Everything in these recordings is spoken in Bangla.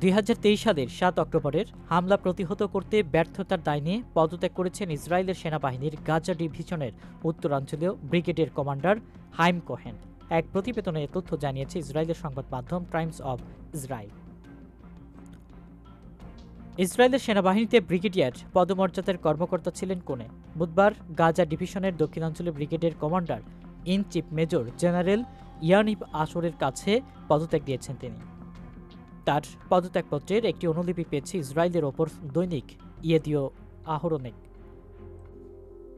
দুই হাজার তেইশ সালের সাত অক্টোবরের হামলা প্রতিহত করতে ব্যর্থতার দায় নিয়ে পদত্যাগ করেছেন ইসরায়েলের সেনাবাহিনীর গাজা ডিভিশনের উত্তরাঞ্চলীয় ব্রিগেডের কমান্ডার হাইম কোহেন। এক প্রতিবেদনে তথ্য জানিয়েছে ইসরায়েলের সংবাদ মাধ্যম টাইমস অব ইসরায়েল। ইসরায়েলের সেনাবাহিনীতে ব্রিগেডিয়ার পদমর্যাদার কর্মকর্তা ছিলেন কোনে? বুধবার গাজা ডিভিশনের দক্ষিণাঞ্চলীয় ব্রিগেডের commander in chief major general Yaniv আসরের কাছে পদত্যাগ দিয়েছেন তিনি। তার পদত্যাগপত্রের একটি অনুলিপি পেয়েছে ইসরায়েলের ওপর দৈনিক ইয়েদিও আহরণিক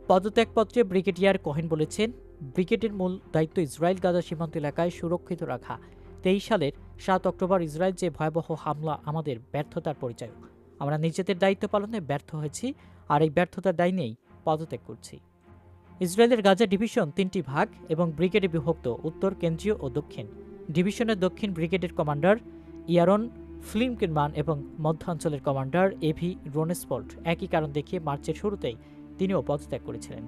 পদত্যাগপত্রে ব্রিগেডিয়ার কোহেন বলেছেন, ব্রিগেডের মূল দায়িত্ব ইসরায়েল গাজা সীমান্ত এলাকায় সুরক্ষিত রাখা। তেইশ সালের সাত অক্টোবর ইসরায়েল যে ভয়াবহ হামলা আমাদের ব্যর্থতার পরিচয় আমরা নিজেদের দায়িত্ব পালনে ব্যর্থ হয়েছি আর এই ব্যর্থতার দায় নিয়েই পদত্যাগ করছি। ইসরায়েলের গাজা ডিভিশন তিনটি ভাগ এবং ব্রিগেডে বিভক্ত উত্তর, কেন্দ্রীয় ও দক্ষিণ। ডিভিশনের দক্ষিণ ব্রিগেডের কমান্ডার ইয়ারন ফ্লিমকিনমান এবং মধ্যাঞ্চলের কমান্ডার এভি রোনেসপল্ট একই কারণ দেখিয়ে মার্চের শুরুতেই তিনিও পদত্যাগ করেছিলেন।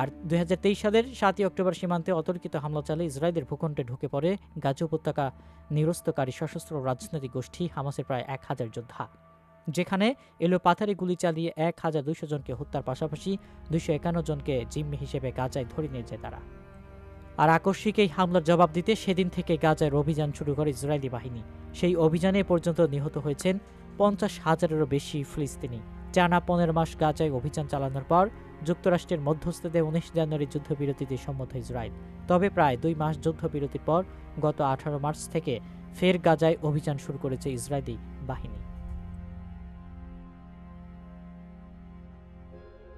আর দুই হাজার তেইশ সালের সাতই অক্টোবর সীমান্তে অতর্কিত হামলা চালিয়ে ইসরায়েলের ভূখণ্ডে ঢুকে পড়ে গাজা উপত্যকা নিরস্তকারী সশস্ত্র রাজনৈতিক গোষ্ঠী হামাসের প্রায় এক হাজার যোদ্ধা, যেখানে এলো পাথারে গুলি চালিয়ে এক হাজার দুইশো জনকে হত্যার পাশাপাশি দুইশো একান্ন জনকে জিম্মি হিসেবে গাজায় ধরে নিয়ে যায় তারা। আর আকস্মিক এই হামলার জবাব দিতে সেদিন থেকে গাজায় অভিযান শুরু করে ইসরায়েলি বাহিনী। সেই অভিযানে পর্যন্ত নিহত হয়েছেন পঞ্চাশ হাজারেরও বেশি ফিলিস্তিনি। টানা পনেরো মাস গাজায় অভিযান চালানোর পর যুক্তরাষ্ট্রের মধ্যস্থতে উনিশ জানুয়ারি যুদ্ধবিরতিতে সম্মত ইসরায়েল। তবে প্রায় দুই মাস যুদ্ধবিরতির পর গত আঠারো মার্চ থেকে ফের গাজায় অভিযান শুরু করেছে ইসরায়েলি বাহিনী।